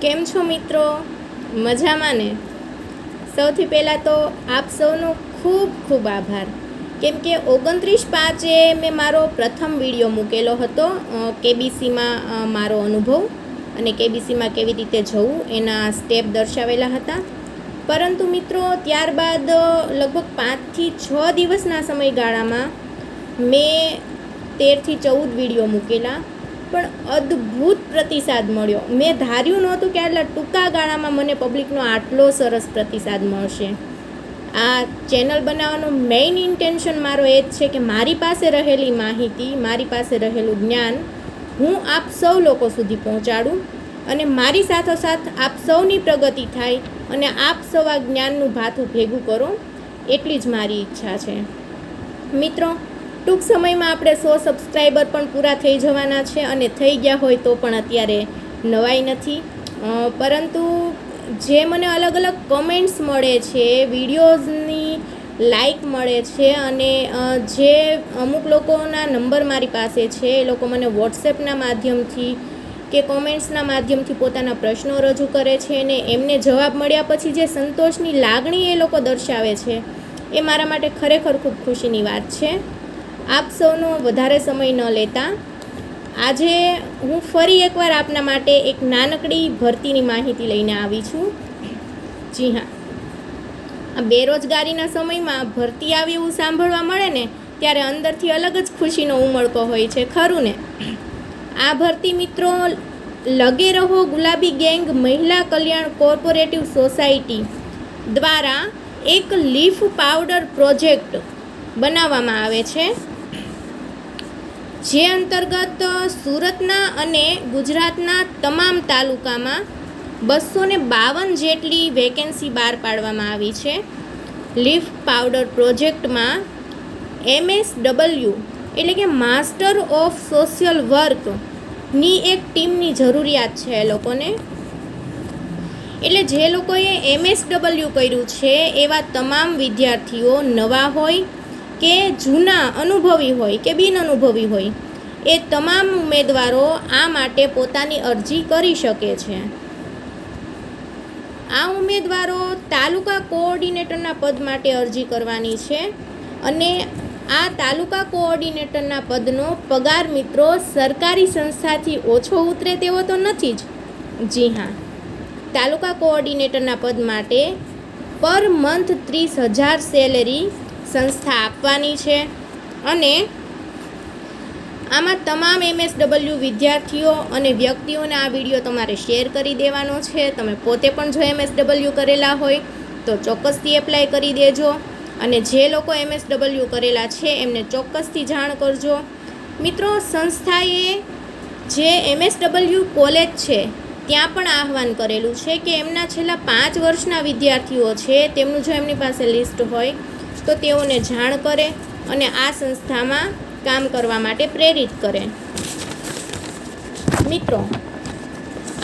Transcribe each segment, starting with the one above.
કેમ છો મિત્રો? મજામાં ને? સૌથી પહેલાં તો આપ સૌનો ખૂબ ખૂબ આભાર. કેમ કે ઓગણત્રીસ પાંચે મેં મારો પ્રથમ વીડિયો મૂકેલો હતો કેબીસીમાં મારો અનુભવ અને કેબીસીમાં કેવી રીતે જવું એના સ્ટેપ દર્શાવેલા હતા. પરંતુ મિત્રો, ત્યારબાદ લગભગ પાંચથી છ દિવસના સમયગાળામાં મેં તેરથી ચૌદ વીડિયો મૂકેલા પણ અદ્ભુત પ્રતિસાદ મળ્યો. મેં ધાર્યું નહોતું કે આટલા ટૂંકા ગાળામાં મને પબ્લિકનો આટલો સરસ પ્રતિસાદ મળશે. આ ચેનલ બનાવવાનો મેઇન ઇન્ટેન્શન મારો એ જ છે કે મારી પાસે રહેલી માહિતી, મારી પાસે રહેલું જ્ઞાન હું આપ સૌ લોકો સુધી પહોંચાડું અને મારી સાથોસાથ આપ સૌની પ્રગતિ થાય અને આપ સૌ આ જ્ઞાનનું ભાથું ભેગું કરો, એટલી જ મારી ઈચ્છા છે. મિત્રો ટૂંક સમયમાં આપણે સો સબસ્ક્રાઈબર પણ પૂરા થઈ જવાના છે અને થઈ ગયા હોય તો પણ અત્યારે નવાઈ નથી. પરંતુ જે મને અલગ અલગ કમેન્ટ્સ મળે છે, વિડીયોઝની લાઈક મળે છે અને જે અમુક લોકોના નંબર મારી પાસે છે, એ લોકો મને વોટ્સએપના માધ્યમથી કે કોમેન્ટ્સના માધ્યમથી પોતાના પ્રશ્નો રજૂ કરે છે અને એમને જવાબ મળ્યા પછી જે સંતોષની લાગણી એ લોકો દર્શાવે છે, એ મારા માટે ખરેખર ખૂબ ખુશીની વાત છે. આપ સૌનો વધારે સમય ન લેતા. આજે હું ફરી એકવાર આપના માટે એક નાનકડી ભરતીની માહિતી લઈને આવી છું. જી હા. આ બેરોજગારીના સમયમાં ભરતી આવી એવું સાંભળવા મળે ને, ત્યારે અંદરથી અલગ જ ખુશીનો ઉમળકો હોય છે, ખરું ને? આ ભરતી મિત્રો લગે રહો Gulabi gang Mahila Kalyan corporative society દ્વારા એક લીફ પાવડર પ્રોજેક્ટ બનાવવામાં આવે છે. જે અંતર્ગત સુરતના અને ગુજરાતના તમામ તાલુકામાં બસો ને બાવન જેટલી વેકેન્સી બહાર પાડવામાં આવી છે. લીફ પાવડર પ્રોજેક્ટમાં એમએસ ડબલ્યુ એટલે કે માસ્ટર ઓફ સોશિયલ વર્કની એક ટીમની જરૂરિયાત છે એ લોકોને. એટલે જે લોકોએ એમએસ ડબલ્યુ કર્યું છે એવા તમામ વિદ્યાર્થીઓ નવા હોય કે જૂના અનુભવી હોય કે બિન અનુભવી હોય, એ તમામ ઉમેદવારો આ માટે પોતાની અરજી કરી શકે છે. આ ઉમેદવારો તાલુકા કોઓર્ડિનેટરના પદ માટે અરજી કરવાની છે અને આ તાલુકા કોઓર્ડિનેટરના પદનો પગાર મિત્રો સરકારી સંસ્થાથી ઓછો ઉતરે તેવો તો નથી જ. જી હા, તાલુકા કોઓર્ડિનેટરના પદ માટે પર મંથ ત્રીસ હજાર સેલેરી સંસ્થા આપવાની છે અને આમાં તમામ એમએસડબલ્યુ વિદ્યાર્થીઓ અને વ્યક્તિઓને આ વીડિયો તમારે શેર કરી દેવાનો છે. તમે પોતે પણ જો એમએસડબલ્યુ કરેલા હોય તો ચોક્કસથી એપ્લાય કરી દેજો અને જે લોકો એમએસડબલ્યુ કરેલા છે એમને ચોક્કસથી જાણ કરજો. મિત્રો, સંસ્થાએ જે એમએસડબલ્યુ કોલેજ છે ત્યાં પણ આહવાન કરેલું છે કે એમના છેલ્લા પાંચ વર્ષના વિદ્યાર્થીઓ છે તેમનું જો એમની પાસે લિસ્ટ હોય તો તેઓને જાણ કરે અને આ સંસ્થામાં કામ કરવા માટે પ્રેરિત કરે. મિત્રો,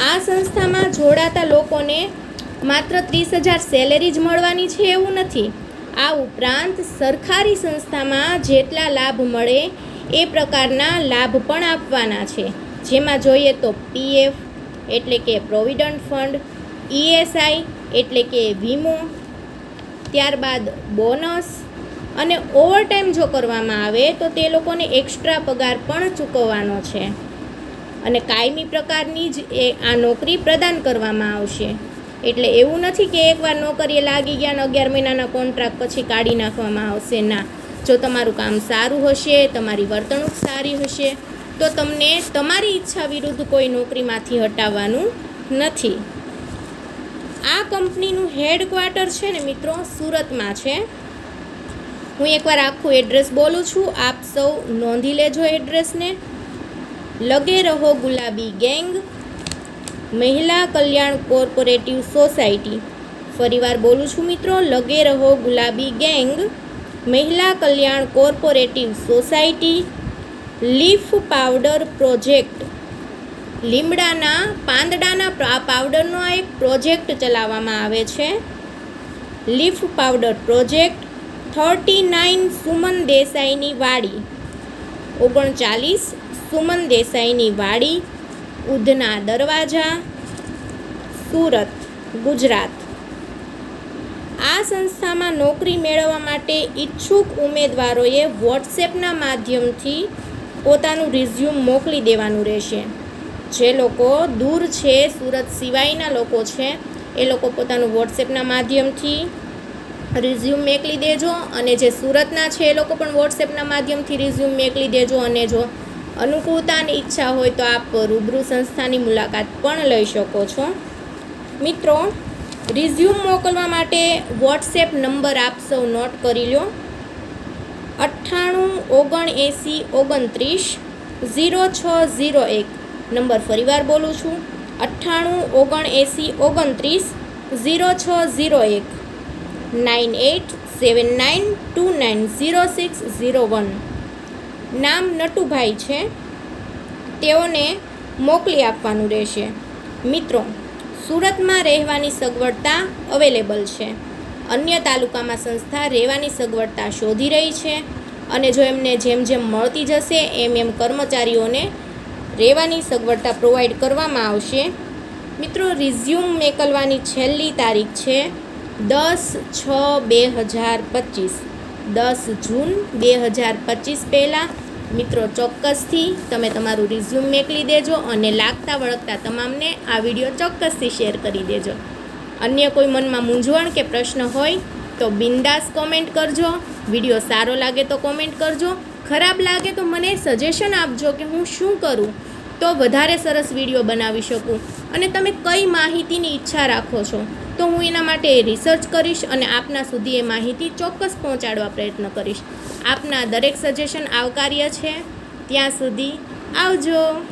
આ સંસ્થામાં જોડાતા લોકોને માત્ર ત્રીસ હજાર સેલેરી જ મળવાની છે એવું નથી. આ ઉપરાંત સરકારી સંસ્થામાં જેટલા લાભ મળે એ પ્રકારના લાભ પણ આપવાના છે. જેમાં જોઈએ તો પીએફ એટલે કે પ્રોવિડન્ટ ફંડ ઈએસઆઈ એટલે કે વીમો ત્યારબાદ બોનસ અને ઓવરટાઈમ જો કરવામાં આવે તો તે લોકોને એક્સ્ટ્રા પગાર પણ ચૂકવવાનો છે. અને કાયમી પ્રકારની જ એ આ નોકરી પ્રદાન કરવામાં આવશે. એટલે એવું નથી કે એકવાર નોકરીએ લાગી ગયા અને અગિયાર મહિનાના કોન્ટ્રાક્ટ પછી કાઢી નાખવામાં આવશે. ના, જો તમારું કામ સારું હશે, તમારી વર્તણૂક સારી હશે, તો તમને તમારી ઈચ્છા વિરુદ્ધ કોઈ નોકરીમાંથી હટાવવાનું નથી. આ કંપનીનું હેડક્વાર્ટર છે ને મિત્રો, સુરતમાં છે. હું એકવાર આખું એડ્રેસ બોલું છું. આપ સૌ નોંધી લેજો એડ્રેસને. લગે રહો Gulabi gang, Mahila Kalyan corporative society. ફરીવાર બોલું છું મિત્રો, લગે રહો Gulabi gang, Mahila Kalyan corporative society, leaf powder project. લીમડાના પાંદડાના પાવડરનો આ એક પ્રોજેક્ટ ચલાવવામાં આવે છે. Leaf powder project thirty nine Suman દેસાઈની વાડી. ઓગણચાલીસ સુમન દેસાઈની વાડી, ઉધના દરવાજા, સુરત, ગુજરાત. આ સંસ્થામાં નોકરી મેળવવા માટે ઈચ્છુક ઉમેદવારોએ વોટ્સએપના માધ્યમથી પોતાનું રિઝ્યુમ મોકલી દેવાનું રહેશે. જે લોકો દૂર છે, સુરત સિવાયના લોકો છે, એ લોકો પોતાનું વોટ્સએપના માધ્યમથી રિઝ્યુમ મોકલી દેજો અને જે સુરતના છે, એ લોકો પણ વોટ્સએપના માધ્યમથી રિઝ્યુમ મોકલી દેજો અને જો અનુકૂળતા અને ઈચ્છા હોય તો આપ રૂબરૂ સંસ્થાની મુલાકાત પણ લઈ શકો છો. મિત્રો રિઝ્યુમ મોકલવા માટે વોટ્સએપ નંબર આપ સૌ નોટ કરી લો. અઠ્ઠાણું ઓગણ એંસી ઓગણત્રીસ, ઝીરો છ, ઝીરો એક. નંબર ફરીવાર બોલું છું. અઠ્ઠાણું, ઓગણએંસી, ઓગણત્રીસ, ઝીરો છ, ઝીરો એક. Nine eight, seven nine, two nine, zero six, zero one. નામ નટુભાઈ છે. તેઓને મોકલી આપવાનું રહેશે. મિત્રો, સુરતમાં રહેવાની સગવડતા અવેલેબલ છે. અન્ય તાલુકામાં સંસ્થા રહેવાની સગવડતા શોધી રહી છે. અને જો એમને જેમ જેમ મળતી જશે, એમ એમ કર્મચારીઓને રહેવાની સગવડતા પ્રોવાઈડ કરવામાં આવશે. મિત્રો રિઝ્યુમ મેકલવાની છેલ્લી તારીખ છે દસ છ બે હજાર પચીસ. દસ જૂન બે હજાર પચીસ પહેલાં. મિત્રો, ચોક્કસથી તમે તમારું રિઝ્યુમ મેકલી દેજો અને લાગતા વળગતા તમામને આ વીડિયો ચોક્કસથી શેર કરી દેજો. અન્ય કોઈ મનમાં મૂંઝવણ કે પ્રશ્ન હોય તો બિંદાસ કોમેન્ટ કરજો. વીડિયો સારો લાગે તો કોમેન્ટ કરજો. ખરાબ લાગે તો મને સજેશન આપજો કે હું શું કરું તો વધારે સરસ વીડિયો બનાવી શકું. અને તમે કઈ માહિતીની ઈચ્છા રાખો છો તો હું એના માટે રિસર્ચ કરીશ અને આપના સુધી એ માહિતી ચોક્કસ પહોંચાડવા પ્રયત્ન કરીશ. આપના દરેક સજેશન આવકાર્ય છે. ત્યાં સુધી આવજો.